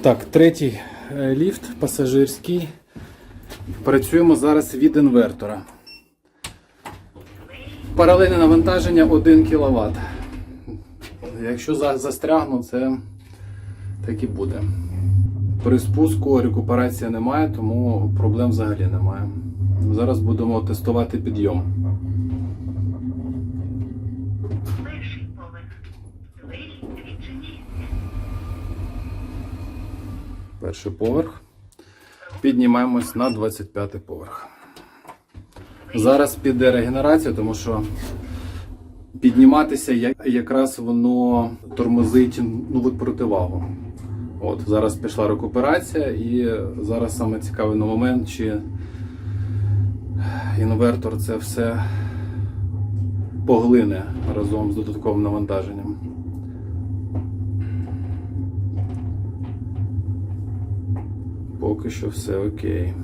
Так, третій е, ліфт пасажирський. Працюємо зараз від інвертора. Паралельне навантаження 1 кВт. Якщо застрягну, це так і буде. При спуску рекуперації немає, тому проблем взагалі немає. Зараз будемо тестувати підйом. Перший поверх. Двері відчиняються. Перший поверх. Піднімаємось на 25 поверх. Зараз піде регенерація, тому що підніматися якраз воно тормозить нову противагу. От, зараз пішла рекуперація, і зараз саме цікавий на момент, чи інвертор це все поглине разом з додатковим навантаженням. Поки що все окей.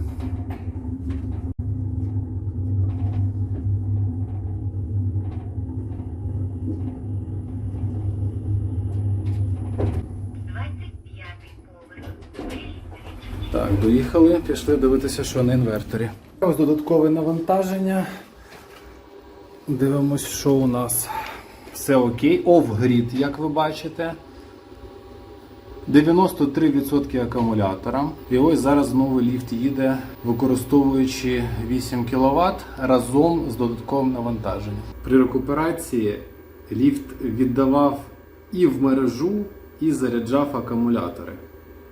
Так, доїхали, пішли дивитися, що на інверторі. Ось додаткове навантаження. Дивимось, що у нас все окей. Off-grid, як ви бачите. 93% акумулятора. І ось зараз знову ліфт їде, використовуючи 8 кВт разом з додатковим навантаженням. При рекуперації ліфт віддавав і в мережу, і заряджав акумулятори.